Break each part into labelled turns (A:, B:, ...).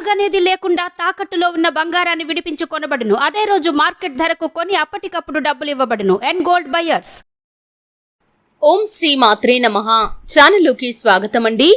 A: అడుగనేది లేకుండా తాకట్టులో ఉన్న బంగారాన్ని విడిపించి కొనబడును అదే రోజు మార్కెట్ ధరకు కొని అప్పటికప్పుడు డబ్బులు ఇవ్వబడును. ఎండ్ గోల్డ్ బయర్స్
B: ఓం శ్రీ మాత్రే నమ. ఛానల్లోకి స్వాగతం అండి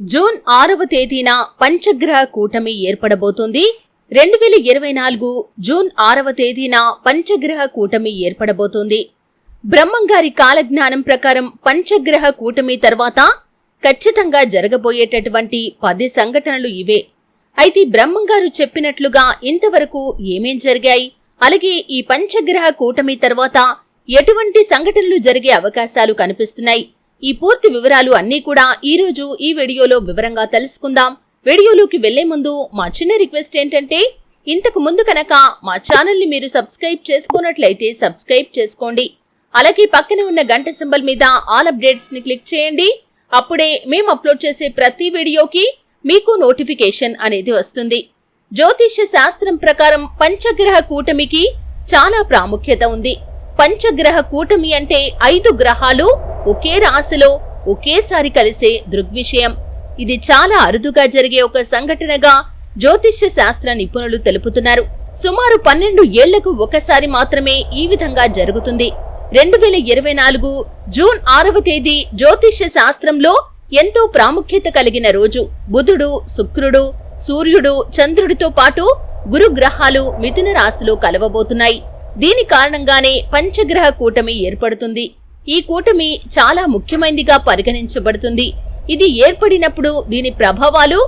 B: జూన్ ఆరవ తేదీన పంచగ్రహ కూటమి ఏర్పడబోతుంది. రెండు వేల ఇరవై నాలుగు జూన్ ఆరవ తేదీన పంచగ్రహ కూటమి ఏర్పడబోతుంది. బ్రహ్మంగారి కాలజ్ఞానం ప్రకారం పంచగ్రహ కూటమి తర్వాత ఖచ్చితంగా జరగబోయేటటువంటి పది సంఘటనలు ఇవే. అయితే బ్రహ్మంగారు చెప్పినట్లుగా ఇంతవరకు ఏమేం జరిగాయి? అలాగే ఈ పంచగ్రహ కూటమి తర్వాత ఎటువంటి సంఘటనలు జరిగే అవకాశాలు కనిపిస్తున్నాయి? ఈ పూర్తి వివరాలు అన్నీ కూడా ఈరోజు ఈ వీడియోలో వివరంగా తెలుసుకుందాం. వీడియోలోకి వెళ్ళే ముందు మా చిన్న రిక్వెస్ట్ ఏంటంటే ఇంతకు ముందు కనుక మా ఛానల్ని మీరు సబ్స్క్రైబ్ చేసుకున్నట్లయితే సబ్స్క్రైబ్ చేసుకోండి. అలాగే పక్కన ఉన్న గంట సింబల్ మీద ఆల్ అప్డేట్స్ని క్లిక్ చేయండి. అప్పుడే మేము అప్లోడ్ చేసే ప్రతి వీడియోకి మీకు నోటిఫికేషన్ అనేది వస్తుంది. జ్యోతిష్య శాస్త్రం ప్రకారం పంచగ్రహ కూటమికి చాలా ప్రాముఖ్యత ఉంది. పంచగ్రహ కూటమి అంటే ఐదు గ్రహాలు ఒకే రాశిలో ఒకేసారి కలిసే దృగ్విషయం. ఇది చాలా అరుదుగా జరిగే ఒక సంఘటనగా జ్యోతిష్య శాస్త్ర నిపుణులు తెలుపుతున్నారు. సుమారు పన్నెండు ఏళ్ళకు ఒకసారి మాత్రమే ఈ విధంగా జరుగుతుంది. రెండు వేల ఇరవై నాలుగు జూన్ ఆరవ తేదీ జ్యోతిష్య శాస్త్రంలో ఎంతో ప్రాముఖ్యత కలిగిన రోజు. బుధుడు శుక్రుడు సూర్యుడు చంద్రుడితో పాటు గురుగ్రహాలు మిథున రాశిలో కలవబోతున్నాయి. దీని కారణంగానే పంచగ్రహ కూటమి ఏర్పడుతుంది. ఈ కూటమి చాలా ముఖ్యమైనదిగా పరిగణించబడుతుంది. ఇది ఏర్పడినప్పుడు దీని ప్రభావాలు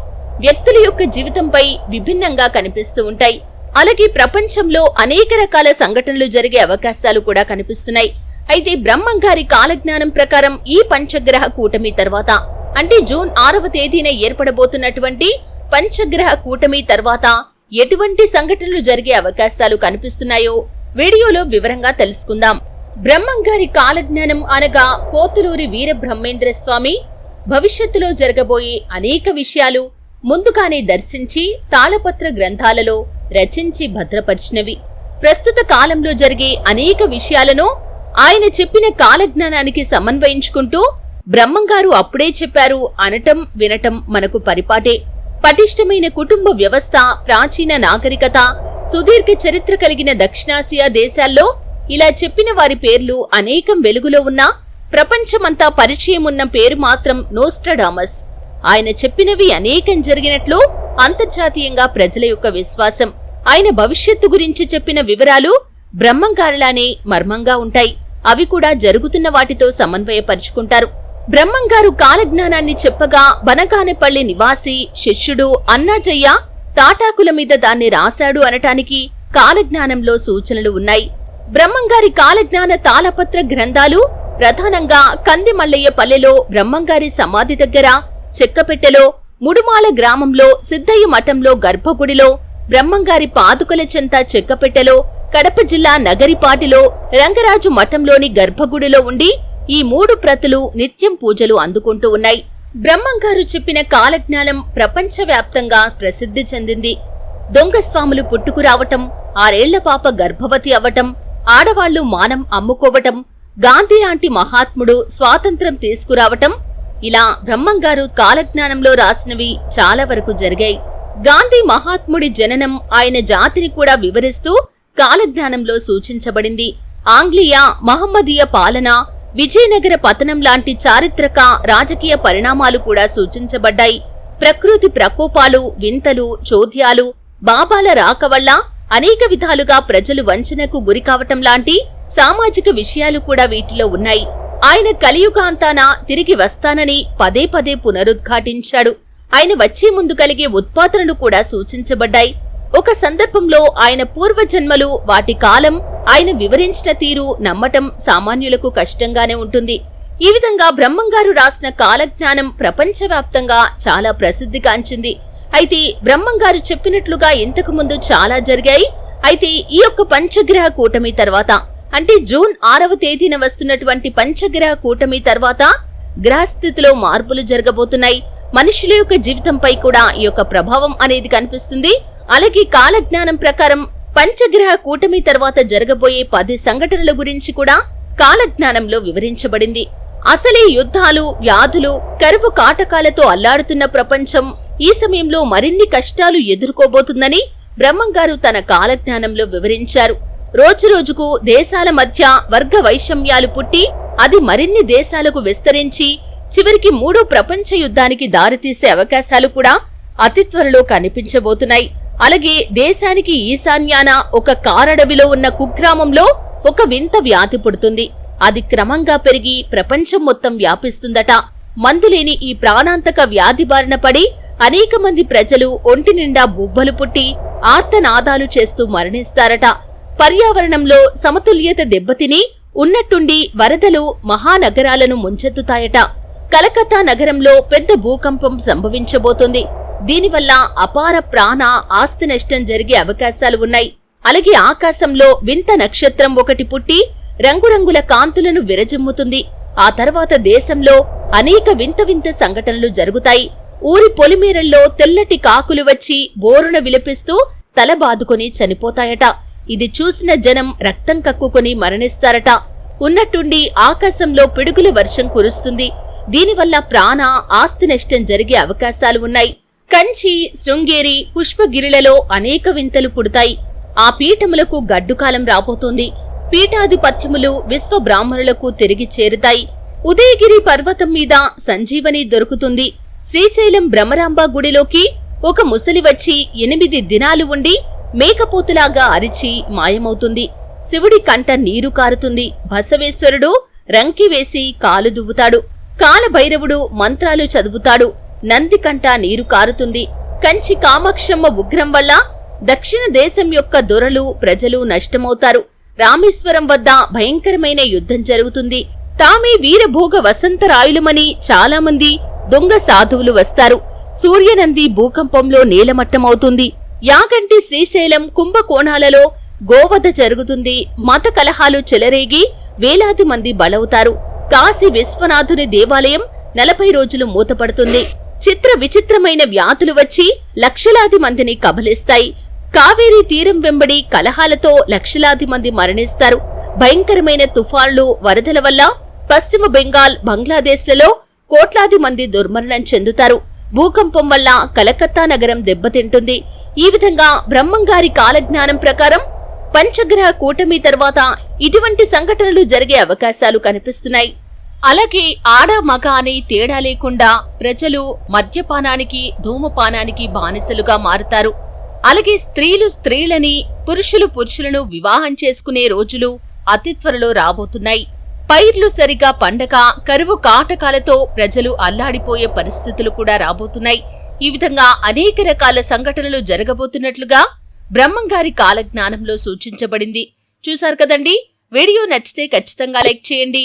B: వ్యక్తుల యొక్క జీవితంపై విభిన్నంగా కనిపిస్తూ ఉంటాయి. అలాగే ప్రపంచంలో అనేక రకాల సంఘటనలు జరిగే అవకాశాలు కూడా కనిపిస్తున్నాయి. అయితే బ్రహ్మం గారి కాలజ్ఞానం ప్రకారం ఈ పంచగ్రహ కూటమి తర్వాత అంటే జూన్ ఆరవ తేదీన ఏర్పడబోతున్నటువంటి పంచగ్రహ కూటమి తర్వాత ఎటువంటి సంఘటనలు జరిగే అవకాశాలు కనిపిస్తున్నాయో వీడియోలో వివరంగా తెలుసుకుందాం. బ్రహ్మంగారి కాలజ్ఞానం అనగా పోతులూరి వీర బ్రహ్మేంద్ర స్వామి భవిష్యత్తులో జరగబోయే అనేక విషయాలు ముందుగానే దర్శించి తాళపత్ర గ్రంథాలలో రచించి భద్రపరిచినవి. ప్రస్తుత కాలంలో జరిగే అనేక విషయాలను ఆయన చెప్పిన కాలజ్ఞానానికి సమన్వయించుకుంటూ బ్రహ్మంగారు అప్పుడే చెప్పారు అనటం వినటం మనకు పరిపాటే. పటిష్టమైన కుటుంబ వ్యవస్థ ప్రాచీన నాగరికత సుదీర్ఘ చరిత్ర కలిగిన దక్షిణాసియా దేశాల్లో ఇలా చెప్పిన వారి పేర్లు అనేకం వెలుగులో ఉన్నా ప్రపంచమంతా పరిచయం ఉన్న పేరు మాత్రం నోస్ట్రడామస్. ఆయన చెప్పినవి అనేకం జరిగినట్లు అంతర్జాతీయంగా ప్రజల యొక్క విశ్వాసం. ఆయన భవిష్యత్తు గురించి చెప్పిన వివరాలు బ్రహ్మంగారులానే మర్మంగా ఉంటాయి. అవి కూడా జరుగుతున్న వాటితో సమన్వయపరుచుకుంటారు. బ్రహ్మంగారు కాలజ్ఞానాన్ని చెప్పగా బనగానపల్లి నివాసి శిష్యుడు అన్నాజయ్య తాటాకుల మీద దాన్ని రాశాడు అనటానికి కాలజ్ఞానంలో సూచనలు ఉన్నాయి. బ్రహ్మంగారి కాలజ్ఞాన తాళపత్ర గ్రంథాలు ప్రధానంగా కందిమల్లయ్య పల్లెలో బ్రహ్మంగారి సమాధి దగ్గర చెక్కపెట్టెలో ముడుమాల గ్రామంలో సిద్ధయ్య మఠంలో గర్భగుడిలో బ్రహ్మంగారి పాదుకల చెంత చెక్కపెట్టెలో కడప జిల్లా నగరిపాటిలో రంగరాజు మఠంలోని గర్భగుడిలో ఉండి ఈ మూడు ప్రతులు నిత్యం పూజలు అందుకుంటూ ఉన్నాయి. బ్రహ్మంగారు చెప్పిన కాలజ్ఞానం ప్రపంచవ్యాప్తంగా ప్రసిద్ధి చెందింది. దొంగ స్వాములు పుట్టుకురావటం ఆరేళ్ళ పాప గర్భవతి అవటం ఆడవాళ్ళు మానం అమ్ముకోవటం గాంధీ లాంటి మహాత్ముడు స్వాతంత్రం తీసుకురావటం ఇలా బ్రహ్మంగారు కాలజ్ఞానంలో రాసినవి చాలా వరకు జరిగాయి. గాంధీ మహాత్ముడి జననం ఆయన జాతిని కూడా వివరిస్తూ కాలజ్ఞానంలో సూచించబడింది. ఆంగ్లేయ మహమ్మదీయ పాలన విజయనగర పతనం లాంటి చారిత్రక రాజకీయ పరిణామాలు కూడా సూచించబడ్డాయి. ప్రకృతి ప్రకోపాలు వింతలు చోద్యాలు బాబాల రాక వల్ల అనేక విధాలుగా ప్రజలు వంచనకు గురికావటం లాంటి సామాజిక విషయాలు కూడా వీటిలో ఉన్నాయి. ఆయన కలియుగాంతాన తిరిగి వస్తానని పదే పదే పునరుద్ఘాటించాడు. ఆయన వచ్చే ముందు కలిగే ఉత్పాదనలు కూడా సూచించబడ్డాయి. ఒక సందర్భంలో ఆయన పూర్వజన్మలు వాటి కాలం ఆయన వివరించిన తీరు నమ్మటం సామాన్యులకు కష్టంగానే ఉంటుంది. ఈ విధంగా బ్రహ్మంగారు రాసిన కాలజ్ఞానం ప్రపంచవ్యాప్తంగా చాలా ప్రసిద్ధిగాంచింది అయితే బ్రహ్మంగారు చెప్పినట్లుగా ఇంతకు ముందు చాలా జరిగాయి. అయితే ఈ యొక్క పంచగ్రహ కూటమి తర్వాత అంటే జూన్ ఆరవ తేదీన వస్తున్నటువంటి పంచగ్రహ కూటమి తర్వాత గ్రహస్థితిలో మార్పులు జరగబోతున్నాయి. మనుషుల యొక్క జీవితంపై కూడా ఈ యొక్క ప్రభావం అనేది కనిపిస్తుంది. అలాగే కాలజ్ఞానం ప్రకారం పంచగ్రహ కూటమి తర్వాత జరగబోయే పది సంఘటనల గురించి కూడా కాలజ్ఞానంలో వివరించబడింది. అసలే యుద్ధాలు వ్యాధులు కరువు కాటకాలతో అల్లాడుతున్న ప్రపంచం ఈ సమయంలో మరిన్ని కష్టాలు ఎదుర్కోబోతుందని బ్రహ్మంగారు తన కాలజ్ఞానంలో వివరించారు. రోజురోజుకు దేశాల మధ్య వర్గ వైషమ్యాలు పుట్టి అది మరిన్ని దేశాలకు విస్తరించి చివరికి మూడో ప్రపంచ యుద్ధానికి దారితీసే అవకాశాలు కూడా అతి త్వరలో కనిపించబోతున్నాయి. అలాగే దేశానికి ఈశాన్యాన ఒక కారడవిలో ఉన్న కుగ్రామంలో ఒక వింత వ్యాధి పుడుతుంది. అది క్రమంగా పెరిగి ప్రపంచం మొత్తం వ్యాపిస్తుందట. మందులేని ఈ ప్రాణాంతక వ్యాధి బారిన పడి అనేక మంది ప్రజలు ఒంటి నిండా బుబ్బలు పుట్టి ఆర్తనాదాలు చేస్తూ మరణిస్తారట. పర్యావరణంలో సమతుల్యత దెబ్బతిని ఉన్నట్టుండి వరదలు మహానగరాలను ముంచెత్తుతాయట. కలకత్తా నగరంలో పెద్ద భూకంపం సంభవించబోతుంది. దీనివల్ల అపార ప్రాణ ఆస్తి నష్టం జరిగే అవకాశాలు ఉన్నాయి. అలాగే ఆకాశంలో వింత నక్షత్రం ఒకటి పుట్టి రంగురంగుల కాంతులను విరజిమ్ముతుంది. ఆ తర్వాత దేశంలో అనేక వింత వింత సంఘటనలు జరుగుతాయి. ఊరి పొలిమేరల్లో తెల్లటి కాకులు వచ్చి బోరున విలపిస్తూ తల బాదుకొని చనిపోతాయట. ఇది చూసిన జనం రక్తం కక్కుకొని మరణిస్తారట. ఉన్నట్టుండి ఆకాశంలో పిడుగుల వర్షం కురుస్తుంది. దీనివల్ల ప్రాణ ఆస్తి నష్టం జరిగే అవకాశాలు ఉన్నాయి. కంచి శృంగేరి పుష్పగిరిలలో అనేక వింతలు పుడతాయి. ఆ పీఠములకు గడ్డుకాలం రాబోతోంది. పీఠాధిపత్యములు విశ్వ బ్రాహ్మణులకు తిరిగి చేరుతాయి. ఉదయగిరి పర్వతం మీద సంజీవని దొరుకుతుంది. శ్రీశైలం భ్రమరాంబ గుడిలోకి ఒక ముసలి వచ్చి ఎనిమిది దినాలు ఉండి మేకపోతులాగా అరిచి మాయమవుతుంది. శివుడి కంట నీరు కారుతుంది. బసవేశ్వరుడు రంకి వేసి కాలు దువ్వుతాడు. కాలభైరవుడు మంత్రాలు చదువుతాడు. నంది కంట నీరు కారుతుంది. కంచి కామాక్షమ్మ ఉగ్రం వల్ల దక్షిణ దేశం యొక్క దొరలు ప్రజలు నష్టమవుతారు. రామేశ్వరం వద్ద భయంకరమైన యుద్ధం జరుగుతుంది. తామే వీరభోగ వసంతరాయులమని చాలామంది దొంగ సాధువులు వస్తారు. సూర్యనంది భూకంపంలో నేలమట్టమవుతుంది. యాగంటి శ్రీశైలం కుంభకోణాలలో గోవధ జరుగుతుంది. మత కలహాలు చెలరేగి వేలాది మంది బలవుతారు. కాశీ విశ్వనాథుని దేవాలయం నలభై రోజులు మూతపడుతుంది. చిత్ర విచిత్రమైన వ్యాధులు వచ్చి లక్షలాది మందిని కబలిస్తాయి. కావేరీ తీరం వెంబడి కలహాలతో లక్షలాది మంది మరణిస్తారు. భయంకరమైన తుఫాన్లు వరదల వల్ల పశ్చిమ బెంగాల్ బంగ్లాదేశ్లలో కోట్లాది మంది దుర్మరణం చెందుతారు. భూకంపం వల్ల కలకత్తా నగరం దెబ్బతింటుంది. ఈ విధంగా బ్రహ్మంగారి కాలజ్ఞానం ప్రకారం పంచగ్రహ కూటమి తర్వాత ఇటువంటి సంఘటనలు జరిగే అవకాశాలు కనిపిస్తున్నాయి. అలాగే ఆడ మగ అని తేడా లేకుండా ప్రజలు మద్యపానానికి ధూమపానానికి బానిసలుగా మారుతారు. అలాగే స్త్రీలు స్త్రీలని పురుషులు పురుషులను వివాహం చేసుకునే రోజులు అతి త్వరలో రాబోతున్నాయి. పైర్లు సరిగా పండక కరువు కాటకాలతో ప్రజలు అల్లాడిపోయే పరిస్థితులు కూడా రాబోతున్నాయి. ఈ విధంగా అనేక రకాల సంఘటనలు జరగబోతున్నట్లుగా బ్రహ్మంగారి కాలజ్ఞానంలో సూచించబడింది. చూశారు కదండి? వీడియో నచ్చితే ఖచ్చితంగా లైక్ చేయండి.